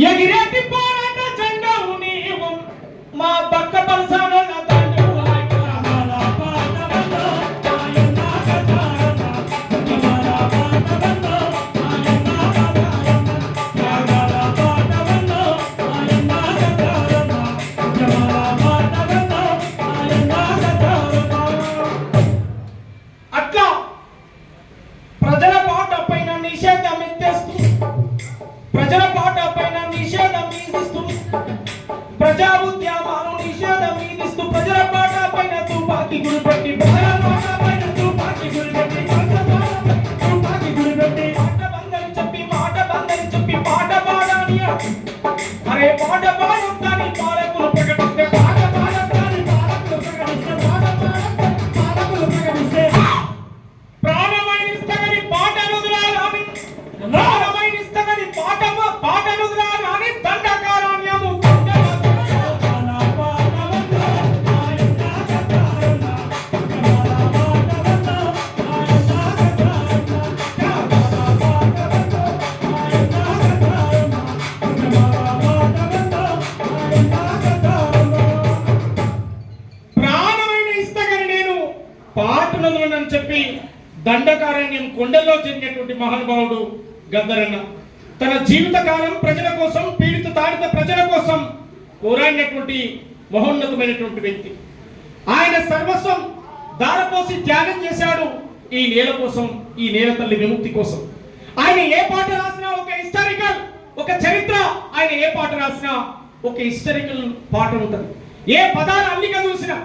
ఎగిరేటి పోరాట జెండా నీవు మా పక్క పల్సాన దండకారణ్యం కొండల్లో చెందినటువంటి మహానుభావుడు గద్దరన్న తన జీవిత కాలం ప్రజల కోసం పీడిత తాడిత ప్రజల కోసం పోరాడినటువంటి మహోన్నతమైనటువంటి వ్యక్తి. ఆయన సర్వస్వం దారపోసి త్యాగం చేశాడు ఈ నేల కోసం ఈ నేల తల్లి విముక్తి కోసం. ఆయన ఏ పాట రాసినా ఒక హిస్టారికల్ ఒక చరిత్ర ఆయన ఏ పాట రాసినా ఒక హిస్టారికల్ పాట ఉంటుంది. ఏ పదాలు అల్లిక చూసినా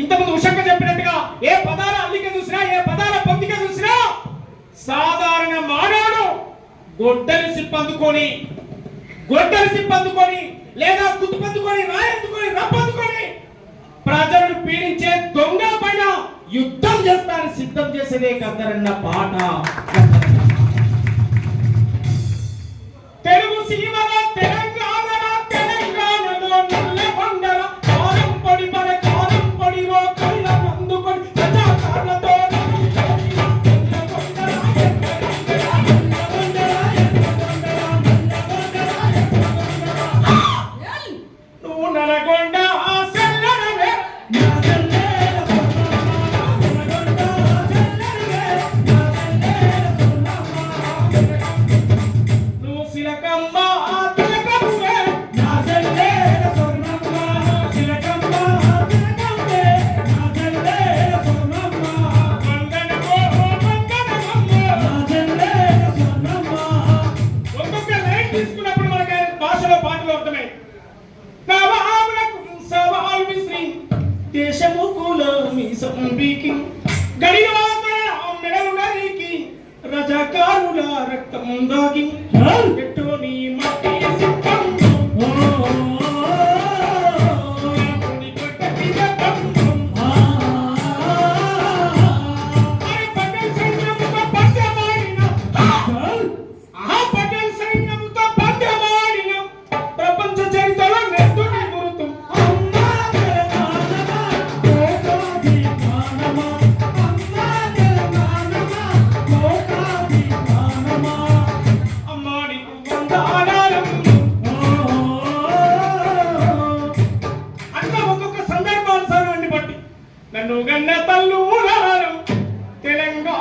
ఇంతకుముందు ఉషక్క చెప్పినట్టుగా ఏ పదాల అల్లిక చూసినా ఏ పదాల పొందిక చూసినా సాధారణ మానవుడు గొడ్డలి సిప్పందుకొని గొడ్డలి సిప్పందుకొని లేదా కుతుపందుకొని రాయందుకొని రప్పందుకొని ప్రజలను పీడించే దొంగ పైన యుద్ధం చేస్తానని సిద్ధం చేసేదే కదరన్న పాట తెలుగు సినిమాలో తెలంగాణ దేశము కుల మీసం బీకి గడియాల మెడలు నరికి రజకారుల రక్తం దాగి ఎట్టో నీ మట్టి సిద్ధం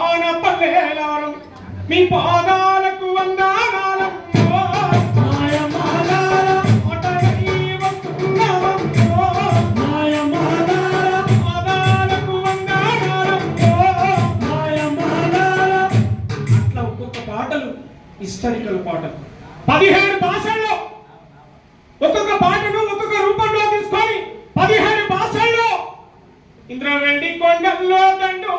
తెలంగాణ పల్లెలారు మీ పాదాలకు వందనాలు. అట్లా ఒక్కొక్క పాటలు హిస్టారికల్ పాటలు. పదిహేడు భాషల్లో ఒక్కొక్క పాటను ఒక్కొక్క రూపంలో తీసుకొని పదిహేడు భాషల్లో ఇంద్ర వెండి కొండల్లో దండు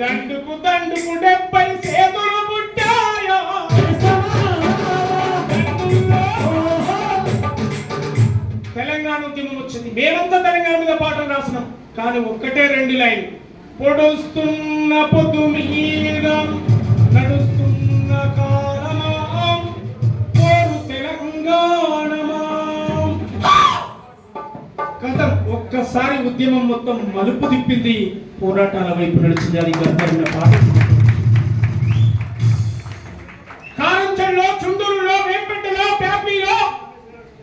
దండుకు దండుకు డెబ్బై సేతులు పుట్టాయో. తెలంగాణ ఉద్యమం వచ్చింది. మేమంతా తెలంగాణ మీద పాటలు రాసినాం కానీ ఒక్కటే రెండు లైన్ పొడుస్తున్న పొద్దు మీద ఒక్కసారి ఉద్యమం మొత్తం మలుపు తిప్పింది పోరాటాల వైపు నడిచింది అది గర్భమైన పాట చుందూరులో ప్యాపీలో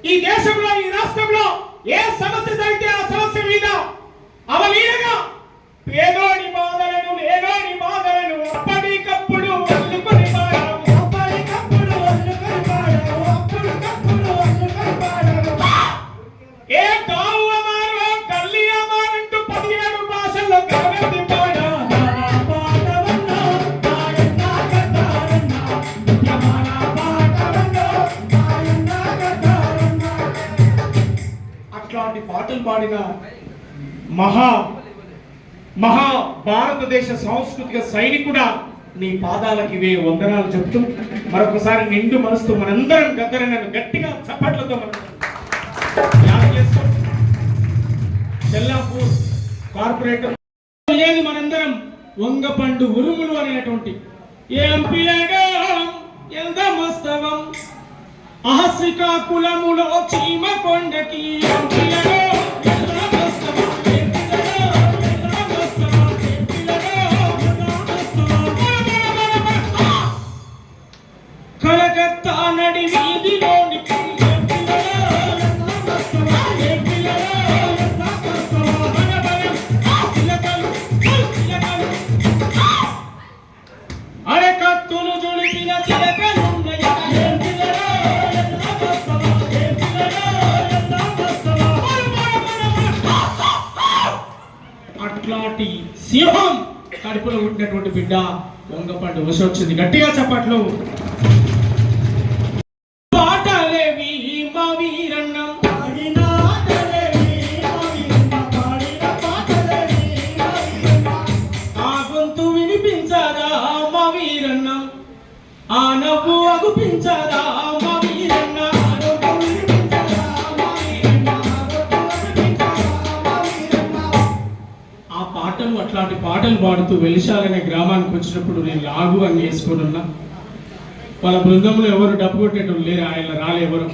ఈ దేశంలో ఈ రాష్ట్రంలో ఏ సమస్య జరిగితే ఆ సమస్య మీద అట్లాంటి పాటలు పాడిన మహా మహా భారతదేశ సాంస్కృతిక సైనికుడా నీ పాదాలకి ఇవే వందనాలు చెప్తూ మరొకసారి నిండు మనసుతో మనందరం గద్దరనను గట్టిగా చప్పట్లతో మనం చెల్లాపూర్ కార్పొరేటర్. లేదు మనందరం వంగపండు ఉరుములు అనేటువంటి ఏం పిల్లగా ఎంత అహస్రికా కులములో చీమ కొండకి సింహం కడుపులో ఉండినటువంటి బిడ్డ వంగపండు వశ వచ్చింది గట్టిగా చప్పట్లు. పాటలేవి మా వీరన్నం. పాడిన ఆటలేవి మా అట్లాంటి పాటలు పాడుతూ వెలిశాలనే గ్రామానికి వచ్చినప్పుడు నేను లాగు అని వేసుకొని ఉన్నా వాళ్ళ బృందంలో ఎవరు డబ్బు కొట్టేటోళ్ళు లేరు ఆయన రాలే ఎవరు.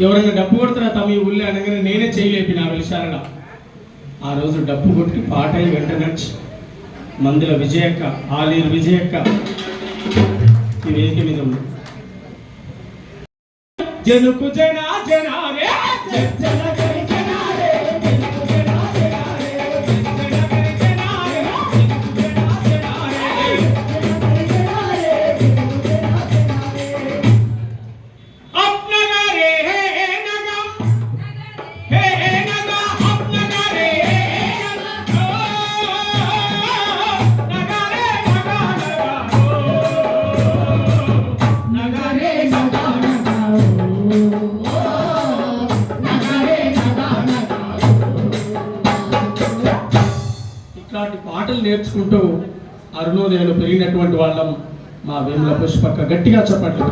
ఎవరైనా డబ్బు కొడుతున్నా తమ ఈ ఊళ్ళో అనగానే నేనే చేయలేపి ఆ వెలిశాలన. ఆ రోజు డబ్బు కొట్టి పాట వెంట నడిచి మందుల విజయక్క ఆలీరు విజయక్క ఈ వేదిక మీద ఉంది జనుకు జనా జనారే జన జన పాటలు నేర్చుకుంటూ అరుణోదయాలు పెరిగినటువంటి వాళ్ళం మా వేముల పుష్పక్క. గట్టిగా చెప్పండి.